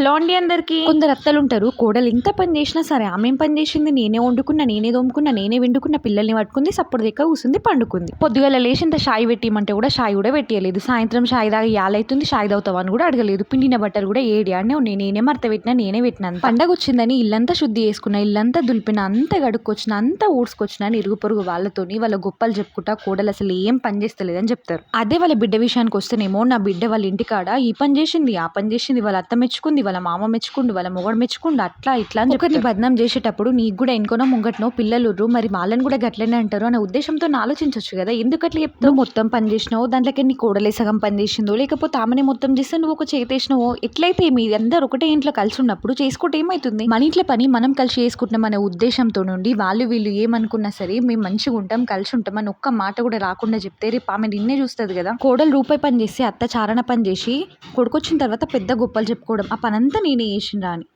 Hello అండి అందరికి. కొందరు అత్తలు ఉంటారు కోడలు ఎంత పని చేసినా సరే ఆమె పని చేసింది? నేనే వండుకున్నా నేనే దోముకున్నా నేనే వండుకున్న పిల్లల్ని పట్టుకుంది సప్పుడు దగ్గర కూసింది పండుకుంది. పొద్దుగల లేచి ఇంత షాయి పెట్టిమంటే కూడా షాయి కూడా పెట్టలేదు సాయంత్రం షాయి దాకా యాలైతుంది షాయి తాగుతావా అని కూడా అడగలేదు. పిండిన బట్టలు కూడా ఏడి అని నేనే మరత పెట్టినా నేనే పెట్టినాను పండగ వచ్చిందని ఇల్లంతా శుద్ధి చేసుకున్నా ఇల్లంతా దులిపిన అంతా గడుక్కొచ్చిన అంతా ఊడ్చుకొచ్చిన అని ఇరుగు పొరుగు వాళ్ళతోని వాళ్ళ గొప్పలు చెప్పుకుంటా కోడలు అసలు ఏం పని చేస్తలేదని చెప్తారు. అదే వాళ్ళ బిడ్డ విషయానికి వస్తేనేమో నా బిడ్డ వాళ్ళ ఇంటికాడ ఈ పని చేసింది ఆ పని చేసింది వాళ్ళ అత్త మెచ్చుకుంది వాళ్ళ మామ మెచ్చుకుండు వాళ్ళ మొగడు మెచ్చుకుండు అట్లా ఇట్లా అని ఒకరిని బదనాం చేసేటప్పుడు నీకు కూడా ఎన్కోనో ముంగట్నో పిల్లలు ఉర్రు, మరి వాళ్ళని కూడా గట్లనే అంటారు అనే ఉద్దేశంతో ఆలోచించవచ్చు కదా ఎందుకు అట్లా చెప్తావు? మొత్తం పని చేసినావు దాంట్లోకి నీ కోడలే సగం పని చేసిందో లేకపోతే ఆమెనే మొత్తం చేస్తే నువ్వు ఒక చేతేసినావో ఎట్లయితే మీ అందరు ఒకటే ఇంట్లో కలిసి ఉన్నప్పుడు చేసుకుంటే ఏమవుతుంది మన ఇంట్లో పని మనం కలిసి చేసుకుంటున్నాం అనే ఉద్దేశంతో నుండి వాళ్ళు వీళ్ళు ఏమనుకున్నా సరే మేము మంచిగా ఉంటాం కలిసి ఉంటాం అని ఒక్క మాట కూడా రాకుండా చెప్తే రేపు ఆమె నిన్నే చూస్తుంది కదా. కోడలు రూపాయి పని చేసి అత్త చారణ పని చేసి కొడుకొచ్చిన తర్వాత పెద్ద గొప్పలు చెప్పుకోవడం ఆ పనంతా నేనే చేసిండ్రా అని